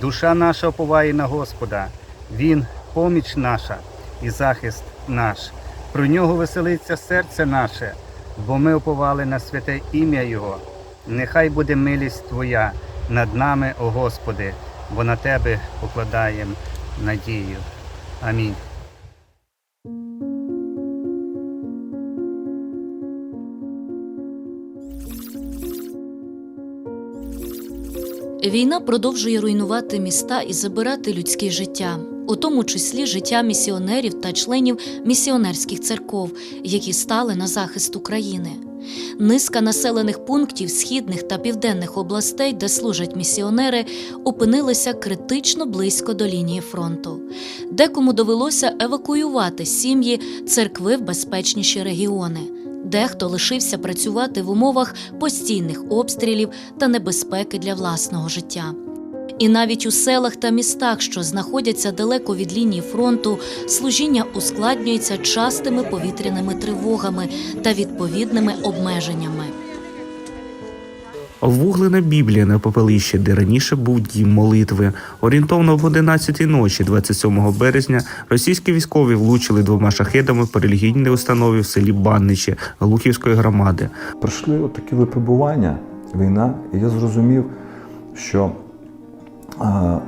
Душа наша оповає на Господа, Він поміч наша і захист наш. Про нього веселиться серце наше, бо ми оповали на святе ім'я Його. Нехай буде милість Твоя над нами, о Господи, бо на Тебе покладаємо надію. Амінь. Війна продовжує руйнувати міста і забирати людське життя, у тому числі життя місіонерів та членів місіонерських церков, які стали на захист України. Низка населених пунктів східних та південних областей, де служать місіонери, опинилися критично близько до лінії фронту. Декому довелося евакуювати сім'ї, церкви в безпечніші регіони. Дехто лишився працювати в умовах постійних обстрілів та небезпеки для власного життя. І навіть у селах та містах, що знаходяться далеко від лінії фронту, служіння ускладнюється частими повітряними тривогами та відповідними обмеженнями. Вуглена Біблія на попелищі, де раніше був дім молитви. Орієнтовно в 11 ночі, 27 березня, російські військові влучили двома шахедами по релігійній установі в селі Банничі Глухівської громади. Пройшли такі випробування, війна, і я зрозумів, що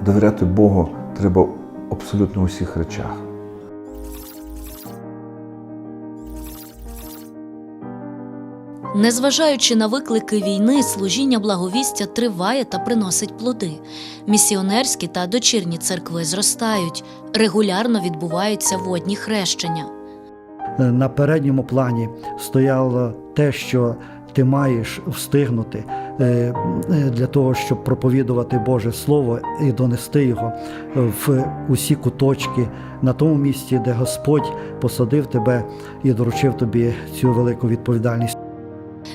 довіряти Богу треба абсолютно у всіх речах. Незважаючи на виклики війни, служіння благовістя триває та приносить плоди. Місіонерські та дочірні церкви зростають, регулярно відбуваються водні хрещення. на передньому плані стояло те, що ти маєш встигнути е, е, для того, щоб проповідувати Боже Слово і донести його в усі куточки на тому місці, де Господь посадив тебе і доручив тобі цю велику відповідальність.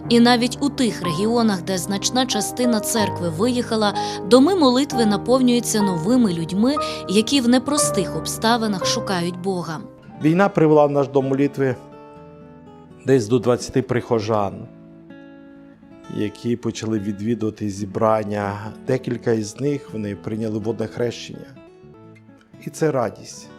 І навіть у тих регіонах, де значна частина церкви виїхала, доми молитви наповнюються новими людьми, які в непростих обставинах шукають Бога. Війна привела в наш дом молитви десь до 20 прихожан, які почали відвідувати зібрання. Декілька із них вони прийняли водне хрещення. І це радість.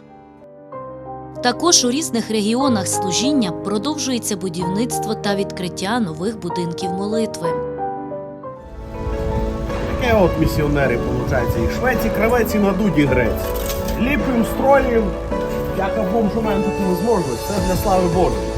Також у різних регіонах служіння продовжується будівництво та відкриття нових будинків молитви. Таке от місіонери, виходить, і швеці, кравець, і надуді грець. Ліпим, строїм, як обом маємо таку можливість, це для слави Божої.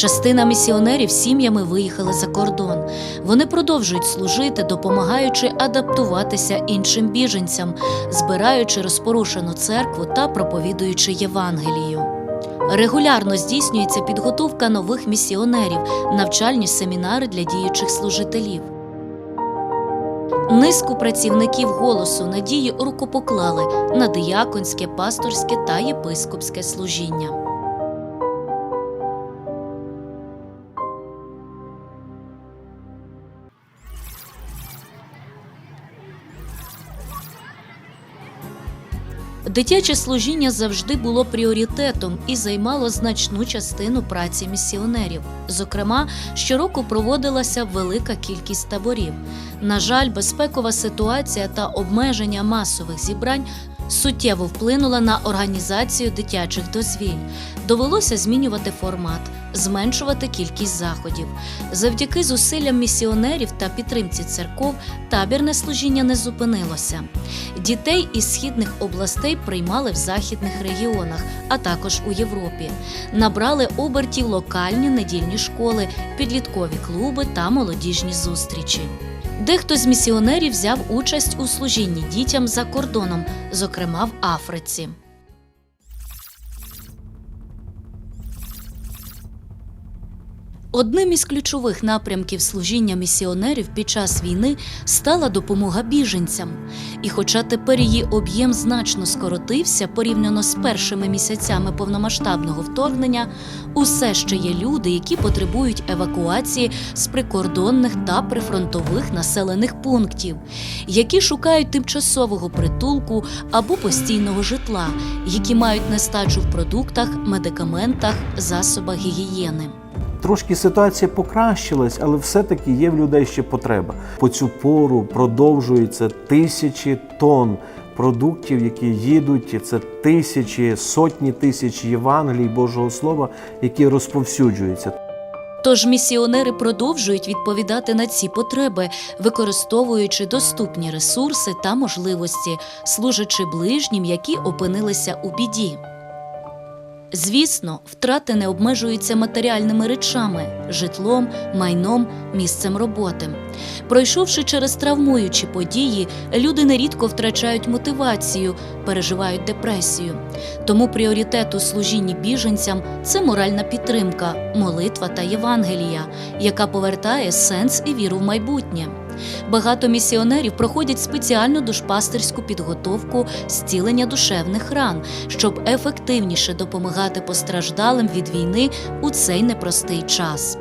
Частина місіонерів сім'ями виїхали за кордон. Вони продовжують служити, допомагаючи адаптуватися іншим біженцям, збираючи розпорушену церкву та проповідуючи Євангелію. Регулярно здійснюється підготовка нових місіонерів, навчальні семінари для діючих служителів. Низку працівників голосу надії рукопоклали на дияконське, пасторське та єпископське служіння. Дитяче служіння завжди було пріоритетом і займало значну частину праці місіонерів. Зокрема, щороку проводилася велика кількість таборів. На жаль, безпекова ситуація та обмеження масових зібрань суттєво вплинула на організацію дитячих дозвіль. Довелося змінювати формат, зменшувати кількість заходів. Завдяки зусиллям місіонерів та підтримці церков табірне служіння не зупинилося. Дітей із східних областей приймали в західних регіонах, а також у Європі. Набрали обертів локальні недільні школи, підліткові клуби та молодіжні зустрічі. Дехто з місіонерів взяв участь у служінні дітям за кордоном, зокрема в Африці. Одним із ключових напрямків служіння місіонерів під час війни стала допомога біженцям. І хоча тепер її об'єм значно скоротився порівняно з першими місяцями повномасштабного вторгнення, усе ще є люди, які потребують евакуації з прикордонних та прифронтових населених пунктів, які шукають тимчасового притулку або постійного житла, які мають нестачу в продуктах, медикаментах, засобах гігієни. Трошки ситуація покращилась, але все-таки є в людей ще потреба. По цю пору продовжуються тисячі тонн продуктів, які їдуть. Це тисячі, сотні тисяч Євангелій Божого Слова, які розповсюджуються. Тож місіонери продовжують відповідати на ці потреби, використовуючи доступні ресурси та можливості, служачи ближнім, які опинилися у біді. Звісно, втрати не обмежуються матеріальними речами, житлом, майном, місцем роботи. Пройшовши через травмуючі події, люди нерідко втрачають мотивацію, переживають депресію. Тому пріоритет у служінні біженцям це моральна підтримка, молитва та Євангелія, яка повертає сенс і віру в майбутнє. Багато місіонерів проходять спеціальну душпастерську підготовку зцілення душевних ран, щоб ефективніше допомагати постраждалим від війни у цей непростий час.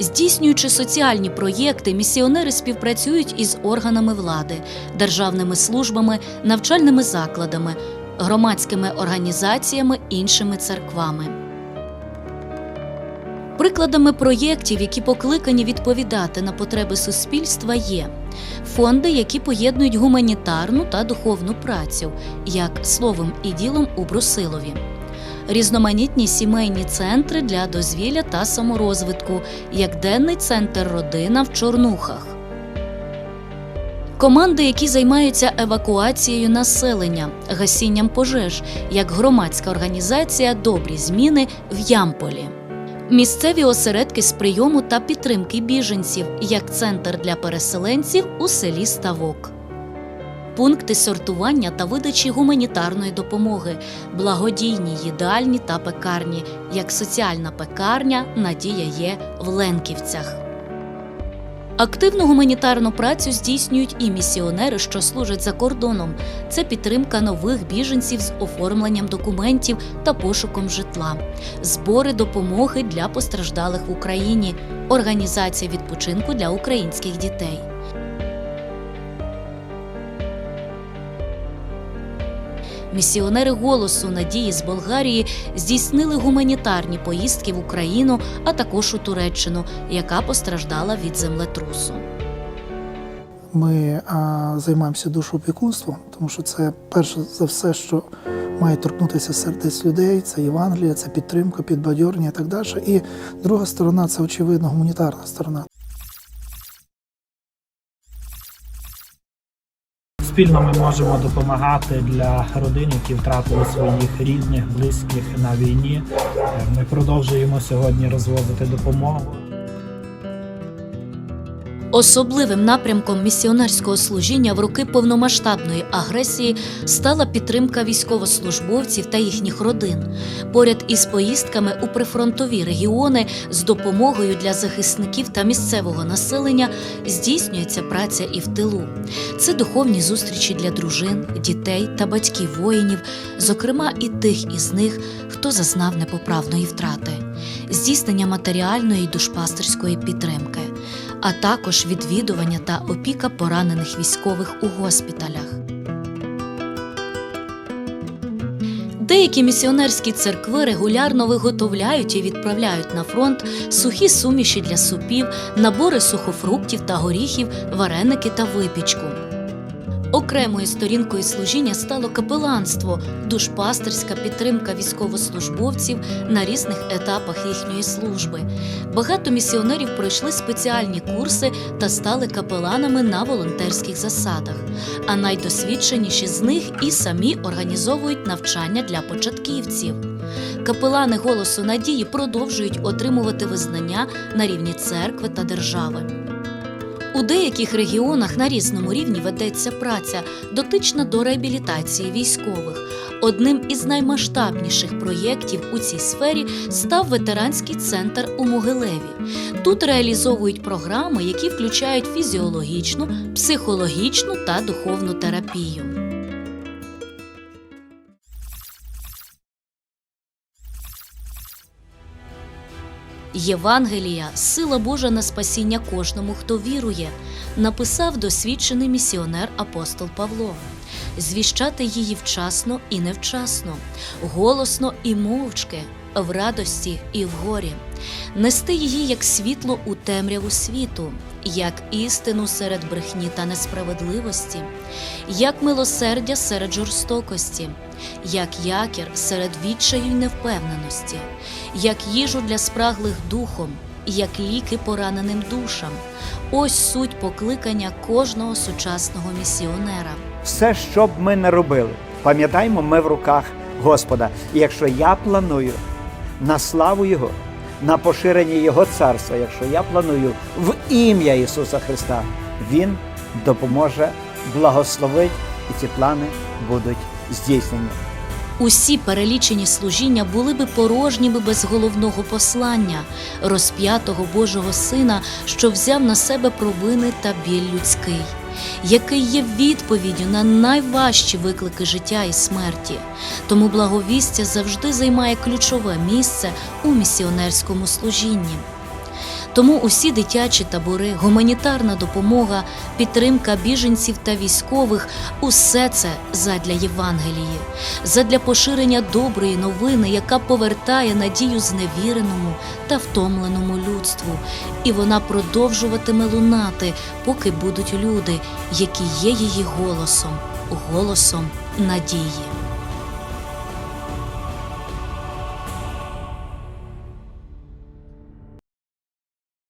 Здійснюючи соціальні проєкти, місіонери співпрацюють із органами влади, державними службами, навчальними закладами, громадськими організаціями, іншими церквами. Прикладами проєктів, які покликані відповідати на потреби суспільства, є фонди, які поєднують гуманітарну та духовну працю, як словом і ділом у Брусилові, різноманітні сімейні центри для дозвілля та саморозвитку, як денний центр Родина в Чорнухах. Команди, які займаються евакуацією населення, гасінням пожеж, як громадська організація Добрі зміни в Ямполі. Місцеві осередки з прийому та підтримки біженців, як центр для переселенців у селі Ставок. Пункти сортування та видачі гуманітарної допомоги, благодійні їдальні та пекарні, як соціальна пекарня Надія є в Ленківцях. Активну гуманітарну працю здійснюють і місіонери, що служать за кордоном. Це підтримка нових біженців з оформленням документів та пошуком житла, збори допомоги для постраждалих в Україні, організація відпочинку для українських дітей. Місіонери голосу надії з Болгарії здійснили гуманітарні поїздки в Україну, а також у Туреччину, яка постраждала від землетрусу. Ми а, займаємося душоопікунством, тому що це перше за все, що має торкнутися сердець людей, це Євангелія, це підтримка, підбадьорення і так далі. І друга сторона це очевидно гуманітарна сторона. Спільно ми можемо допомагати для родин, які втратили своїх рідних, близьких на війні. Ми продовжуємо сьогодні розвозити допомогу. Особливим напрямком місіонерського служіння в роки повномасштабної агресії стала підтримка військовослужбовців та їхніх родин. Поряд із поїздками у прифронтові регіони з допомогою для захисників та місцевого населення здійснюється праця і в тилу. Це духовні зустрічі для дружин, дітей та батьків воїнів, зокрема і тих із них, хто зазнав непоправної втрати, здійснення матеріальної душпастерської підтримки а також відвідування та опіка поранених військових у госпіталях. Деякі місіонерські церкви регулярно виготовляють і відправляють на фронт сухі суміші для супів, набори сухофруктів та горіхів, вареники та випічку. Окремою сторінкою служіння стало капеланство, душпастерська підтримка військовослужбовців на різних етапах їхньої служби. Багато місіонерів пройшли спеціальні курси та стали капеланами на волонтерських засадах. А найдосвідченіші з них і самі організовують навчання для початківців. Капелани голосу надії продовжують отримувати визнання на рівні церкви та держави. У деяких регіонах на різному рівні ведеться праця, дотична до реабілітації військових. Одним із наймасштабніших проєктів у цій сфері став ветеранський центр у Могилеві. Тут реалізовують програми, які включають фізіологічну, психологічну та духовну терапію. Євангелія сила Божа на спасіння кожному, хто вірує, написав досвідчений місіонер апостол Павло. Звіщати її вчасно і невчасно, голосно і мовчки, в радості і в горі, нести її як світло у темряву світу, як істину серед брехні та несправедливості, як милосердя серед жорстокості, як якір серед відчаю й невпевненості, як їжу для спраглих духом, як ліки пораненим душам. Ось суть покликання кожного сучасного місіонера. Все, що б ми не робили, пам'ятаємо, ми в руках Господа. І якщо я планую на славу Його, на поширення Його царства, якщо я планую в ім'я Ісуса Христа, Він допоможе, благословить, і ці плани будуть здійснені. Усі перелічені служіння були би порожніми без головного послання, розп'ятого Божого Сина, що взяв на себе провини та біль людський, який є відповіддю на найважчі виклики життя і смерті. Тому благовістя завжди займає ключове місце у місіонерському служінні. Тому усі дитячі табори, гуманітарна допомога, підтримка біженців та військових усе це задля Євангелії, задля поширення доброї новини, яка повертає надію зневіреному та втомленому людству, і вона продовжуватиме лунати, поки будуть люди, які є її голосом, голосом надії.